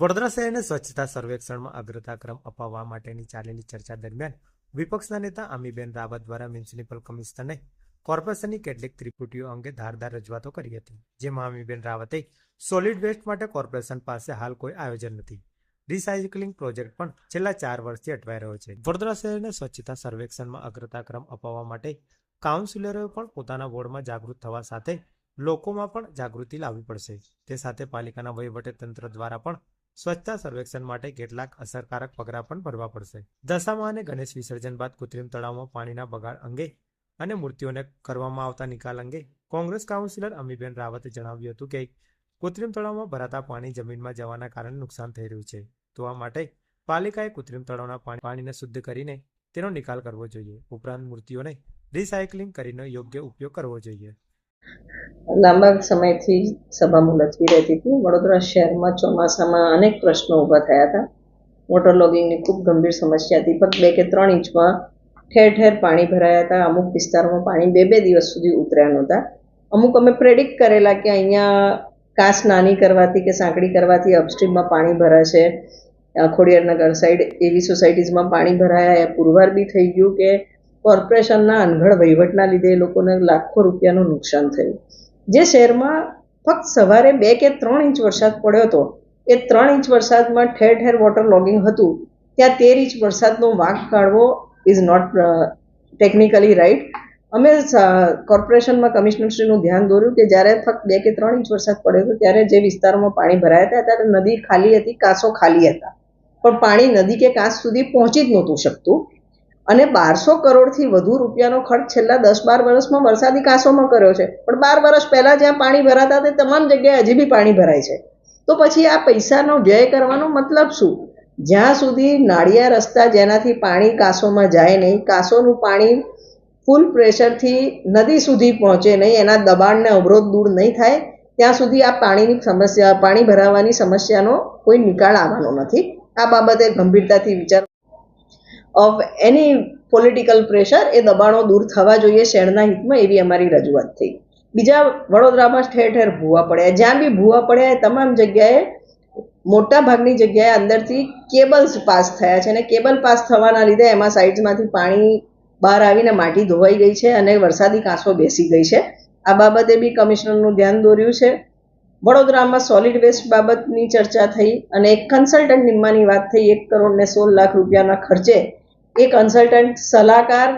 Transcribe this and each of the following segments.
વડોદરા શહેરને સ્વચ્છતા સર્વેક્ષણમાં અગ્રતાક્રમ અપાવવા માટેની ચાલેલી ચર્ચા દરમિયાન વિપક્ષના નેતા અમીબેન રાવત દ્વારા મ્યુનિસિપલ કમિશનરને કોર્પોરેશનની કેટલીક ત્રિપુટીઓ અંગે ધારદાર રજૂઆતો કરી હતી, જેમાં અમીબેન રાવતે સોલિડ વેસ્ટ માટે કોર્પોરેશન પાસે હાલ કોઈ આયોજન નથી. રિસાયકલિંગ પ્રોજેક્ટ પણ છેલ્લા ચાર વર્ષથી અટવાઈ રહ્યો છે. વડોદરા શહેરને સ્વચ્છતા સર્વેક્ષણમાં અગ્રતા ક્રમ અપાવવા માટે કાઉન્સિલરોએ પણ પોતાના વોર્ડમાં જાગૃત થવા સાથે લોકોમાં પણ જાગૃતિ લાવવી પડશે. તે સાથે પાલિકાના વહીવટીતંત્ર દ્વારા પણ સ્વચ્છતા સર્વેક્ષણ માટે કેટલાક અસરકારક પગલાં પણ ભરવા પડશે. દશામા અને ગણેશ વિસર્જન બાદ કૃત્રિમ તળાવમાં પાણીના બગાડ અંગે અને મૂર્તિઓને કરવામાં આવતા નિકાલ અંગે કોંગ્રેસ કાઉન્સિલર અમીબેન રાવતે જણાવ્યું હતું કે કૃત્રિમ તળાવમાં ભરાતા પાણી જમીનમાં જવાના કારણે નુકસાન થઈ રહ્યું છે. તો આ માટે પાલિકાએ કૃત્રિમ તળાવના પાણી- પાણીને શુદ્ધ કરીને તેનો નિકાલ કરવો જોઈએ. ઉપરાંત મૂર્તિઓને રિસાયકલિંગ કરીને યોગ્ય ઉપયોગ કરવો જોઈએ. લાંબા સમયથી સભા મુલતવી રહેતી હતી. વડોદરા શહેરમાં ચોમાસામાં અનેક પ્રશ્નો ઊભા થયા હતા. વોટર લોગિંગની ખૂબ ગંભીર સમસ્યા હતી. ફક્ત બે કે ત્રણ ઇંચમાં ઠેર ઠેર પાણી ભરાયા હતા. અમુક વિસ્તારોમાં પાણી બે બે દિવસ સુધી ઉતર્યા નહોતા. અમુક અમે પ્રેડિક્ટ કરેલા કે અહીંયા કાસ નાની કરવાથી કે સાંકડી કરવાથી અપસ્ટ્રીમમાં પાણી ભરાશે. ખોડિયારનગર સાઈડ એવી સોસાયટીઝમાં પાણી ભરાયા. એ પુરવાર બી થઈ ગયું કે કોર્પોરેશનના અનઘડ વહીવટના લીધે એ લોકોને લાખો રૂપિયાનું નુકસાન થયું. જે શહેરમાં ફક્ત સવારે બે કે ત્રણ ઇંચ વરસાદ પડ્યો હતો, એ ત્રણ ઇંચ વરસાદમાં ઠેર ઠેર વોટર લોગિંગ હતું, ત્યાં તેર ઇંચ વરસાદનો વાંક કાઢવો ઇઝ નોટ ટેકનિકલી રાઈટ અમે કોર્પોરેશનમાં કમિશનરશ્રીનું ધ્યાન દોર્યું કે જ્યારે ફક્ત બે કે ત્રણ ઇંચ વરસાદ પડ્યો હતો, ત્યારે જે વિસ્તારોમાં પાણી ભરાયા હતા, ત્યારે નદી ખાલી હતી, કાંસો ખાલી હતા. પણ પાણી નદી કે કાંસ સુધી પહોંચી જ નહોતું શકતું. અને બારસો કરોડથી વધુ રૂપિયાનો ખર્ચ છેલ્લા દસ બાર વર્ષમાં વરસાદી કાંસોમાં કર્યો છે. પણ બાર વર્ષ પહેલાં જ્યાં પાણી ભરાતા તે તમામ જગ્યાએ હજી બી પાણી ભરાય છે. તો પછી આ પૈસાનો વ્યય કરવાનો મતલબ શું? જ્યાં સુધી નાળિયા રસ્તા જેનાથી પાણી કાંસોમાં જાય નહીં, કાંસોનું પાણી ફૂલ પ્રેશરથી નદી સુધી પહોંચે નહીં, એના દબાણને અવરોધ દૂર નહીં થાય, ત્યાં સુધી આ પાણીની સમસ્યા, પાણી ભરાવાની સમસ્યાનો કોઈ નિકાલ આવવાનો નથી. આ બાબતે ગંભીરતાથી વિચાર ઓફ એની પોલિટિકલ પ્રેશર એ દબાણો દૂર થવા જોઈએ શહેરના હિતમાં એવી અમારી રજૂઆત થઈ. બીજા વડોદરામાં ઠેર ઠેર ભૂવા પડ્યા. જ્યાં બી ભૂવા પડ્યા એ તમામ જગ્યાએ મોટા ભાગની જગ્યાએ અંદરથી કેબલ્સ પાસ થયા છે અને કેબલ પાસ થવાના લીધે એમાં સાઇડ્સમાંથી પાણી બહાર આવીને માટી ધોવાઈ ગઈ છે અને વરસાદી કાંસો બેસી ગઈ છે. આ બાબતે બી કમિશનરનું ધ્યાન દોર્યું છે. વડોદરામાં સોલિડ વેસ્ટ બાબતની ચર્ચા થઈ અને એક કન્સલ્ટન્ટ નિમ્માની વાત થઈ. એક કરોડ ને સોળ લાખ રૂપિયાના ખર્ચે એ કન્સલ્ટન્ટ સલાહકાર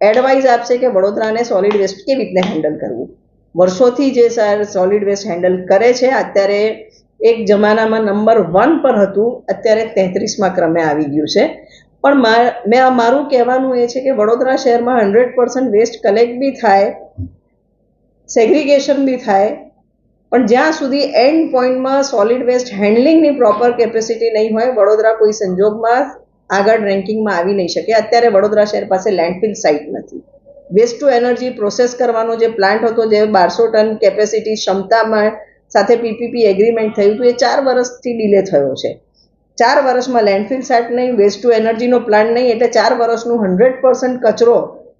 એડવાઇસ આપશે કે વડોદરાને સોલિડ વેસ્ટ કેવી રીતને હેન્ડલ કરવું? વર્ષોથી જે સર સોલિડ વેસ્ટ હેન્ડલ કરે છે, અત્યારે એક જમાનામાં નંબર વન પર હતું, અત્યારે તેત્રીસમાં ક્રમે આવી ગયું છે. પણ મેં મેં મારું કહેવાનું એ છે કે વડોદરા શહેરમાં હંડ્રેડ પર્સન્ટ વેસ્ટ કલેક્ટ બી થાય સેગ્રિગેશન બી થાય, પણ જ્યાં સુધી એન્ડ પોઈન્ટમાં સોલિડ વેસ્ટ હેન્ડલિંગની પ્રોપર કેપેસિટી નહીં હોય, વડોદરા કોઈ સંજોગમાં આગળ રેન્કિંગમાં આવી નહીં શકે. અત્યારે વડોદરા શહેર પાસે લેન્ડફિલ સાઇટ નથી. વેસ્ટ ટુ એનર્જી પ્રોસેસ કરવાનો જે પ્લાન્ટ હતો, જે બારસો ટન કેપેસિટી ક્ષમતામાં સાથે પીપીપી એગ્રીમેન્ટ થયું હતું, એ ચાર વર્ષથી ડિલે થયો છે. ચાર વર્ષમાં લેન્ડફિલ સાઇટ નહીં વેસ્ટ ટુ એનર્જીનો પ્લાન્ટ નહીં, એટલે ચાર વર્ષનું હંડ્રેડ પર્સન્ટ કચરો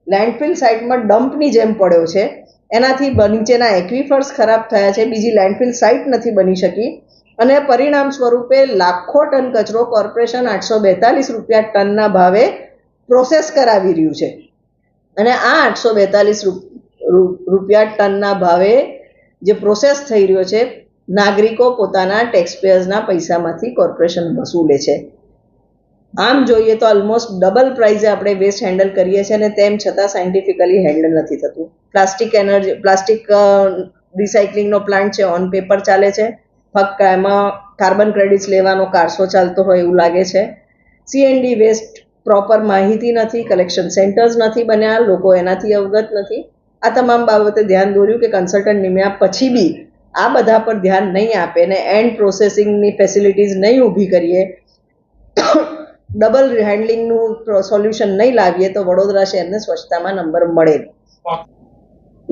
લેન્ડફિલ સાઇટમાં ડમ્પની જેમ પડ્યો છે. એનાથી નીચેના એક્વિફર્સ ખરાબ થયા છે. બીજી લેન્ડફિલ સાઇટ નથી બની શકી. અને પરિણામ સ્વરૂપે લાખો ટન કચરો કોર્પોરેશન આઠસો બેતાલીસ રૂપિયા ટનના ભાવે પ્રોસેસ કરાવી રહ્યું છે. અને આ આઠસો બેતાલીસ રૂપિયા ટનના ભાવે જે પ્રોસેસ થઈ રહ્યો છે, નાગરિકો પોતાના ટેક્સપેયર્સના પૈસામાંથી કોર્પોરેશન વસૂલે છે. આમ જોઈએ તો ઓલમોસ્ટ ડબલ પ્રાઇઝે આપણે વેસ્ટ હેન્ડલ કરીએ છીએ અને તેમ છતાં સાયન્ટિફિકલી હેન્ડલ નથી થતું. પ્લાસ્ટિક એનર્જી પ્લાસ્ટિક રિસાયકલિંગનો પ્લાન્ટ છે ઓન પેપર ચાલે છે. ફક્ત એમાં કાર્બન ક્રેડિટ્સ લેવાનો કારસો ચાલતો હોય એવું લાગે છે. સીએનડી વેસ્ટ પ્રોપર માહિતી નથી કલેક્શન સેન્ટર્સ નથી બન્યા, લોકો એનાથી અવગત નથી. આ તમામ બાબતે ધ્યાન દોર્યું કે કન્સલ્ટન્ટ નિમ્યા પછી બી આ બધા પર ધ્યાન નહીં આપે ને એન્ડ પ્રોસેસિંગની ફેસિલિટીઝ નહીં ઊભી કરીએ. ડબલ હેન્ડલિંગનું સોલ્યુશન નહીં લાવીએ તો વડોદરા શહેરને સ્વચ્છતામાં નંબર મળે.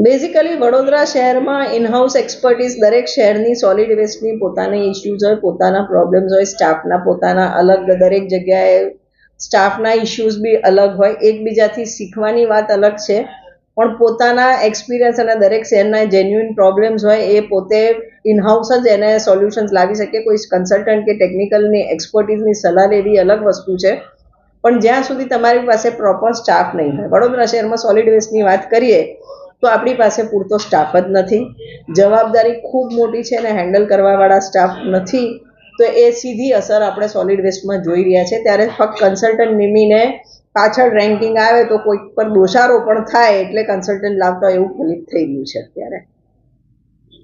બેઝિકલી વડોદરા શહેરમાં ઇનહાઉસ એક્સપર્ટીઝ દરેક શહેરની સોલિડ વેસ્ટની પોતાની ઇસ્યુઝ હોય, પોતાના પ્રોબ્લેમ્સ હોય સ્ટાફના પોતાના અલગ, દરેક જગ્યાએ સ્ટાફના ઇશ્યુઝ બી અલગ હોય. એકબીજાથી શીખવાની વાત અલગ છે, પણ પોતાના એક્સપિરિયન્સ અને દરેક શહેરના જેન્યુઇન પ્રોબ્લેમ્સ હોય, એ પોતે ઇનહાઉસ જ એને સોલ્યુશન્સ લાવી શકે. કોઈ કન્સલ્ટન્ટ કે ટેકનિકલની એક્સપર્ટીઝની સલાહ લેવી અલગ વસ્તુ છે, પણ જ્યાં સુધી તમારી પાસે પ્રોપર સ્ટાફ નહીં હોય. વડોદરા શહેરમાં સોલિડ વેસ્ટની વાત કરીએ તો આપણી પાસે પૂરતો સ્ટાફ જ નથી. જવાબદારી ખૂબ મોટી છે અને હેન્ડલ કરવાવાળા સ્ટાફ નથી. તો એ સીધી અસર આપણે સોલિડ વેસ્ટમાં જોઈ રહ્યા છે. ત્યારે ફક્ત કન્સલ્ટન્ટ નિમીને પાછળ રેન્કિંગ આવે તો કોઈક પર દોષારોપણ થાય એટલે કન્સલ્ટન્ટ લાવતા એવું ફલિત થઈ રહ્યું છે અત્યારે.